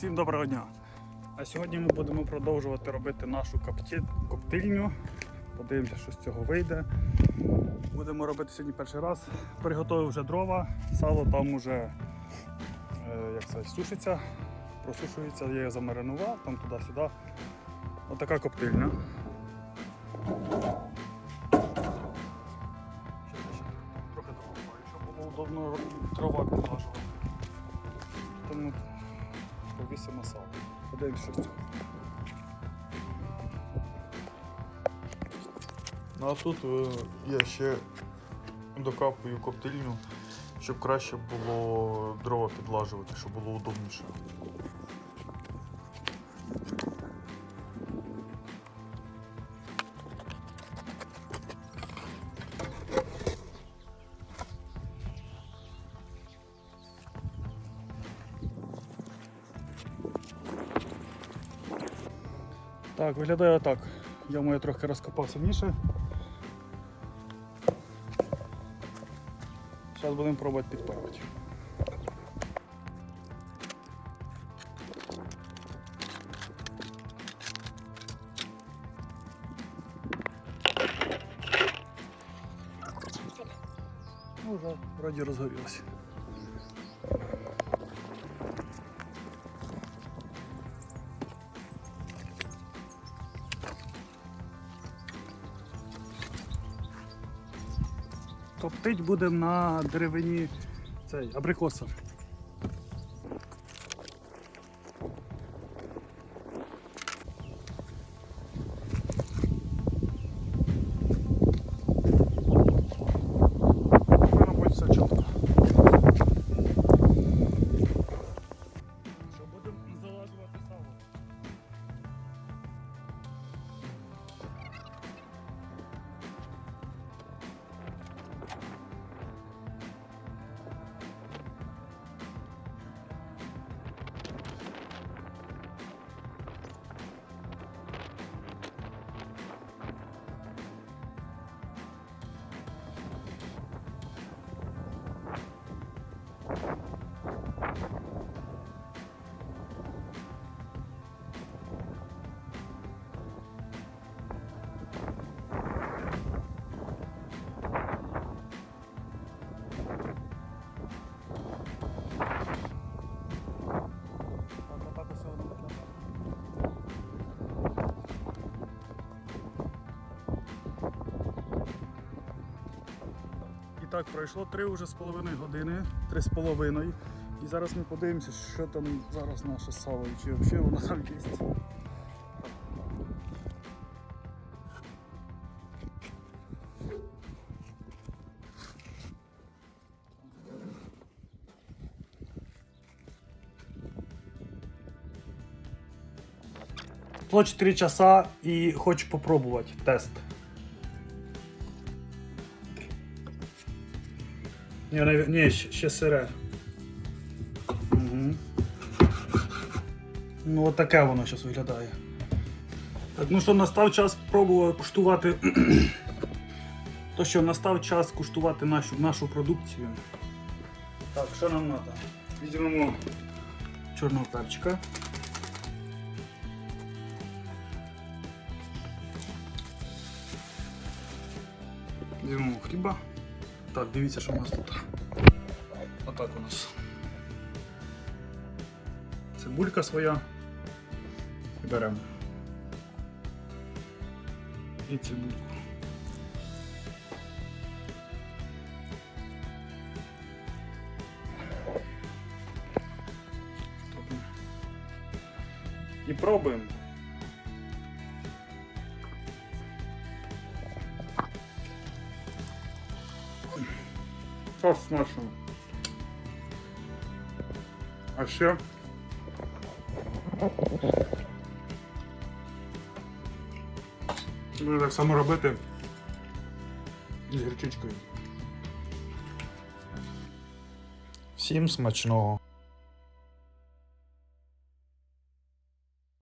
Всім доброго дня! А сьогодні ми будемо продовжувати робити нашу коптильню. Подивимося, що з цього вийде. Будемо робити сьогодні перший раз. Приготував вже дрова, сало там уже е, як це, сушиться, просушується, я її замаринував, там туди-сюди. Отака коптильня. Трохи докопаю, щоб було удобно дрова підлажувати. Сало. Подивимось, що з цього. Ну а тут е, я ще докапую коптильню, щоб краще було дрова підлажувати, щоб було удобніше. Так, виглядає так. Я моє трохи розкопав сильніше. Зараз будемо пробувати підпарувати. Ну, вже вроді розгорілося. Коптить будемо на деревині цей абрикоса. Так, пройшло три вже з половиною години, три з половиною. І зараз ми подивимося, що там зараз наше сало, і чи взагалі воно там є. Прошло 4 часа і хочу попробувати тест. Ні, нав- ні ще сире. Угу. Ну, от таке воно зараз виглядає. Так, ну що, настав час пробувати куштувати. То що настав час куштувати нашу, нашу продукцію. Так, що нам треба? Візьмемо чорного перчика. Візьмемо хліба. Так, дивіться, що у нас тут. Отак у нас. Цибулька своя. І беремо. І цибульку. І пробуємо. Так смачно. А ще. Можна так само робити з гірчичкою. Всім смачного!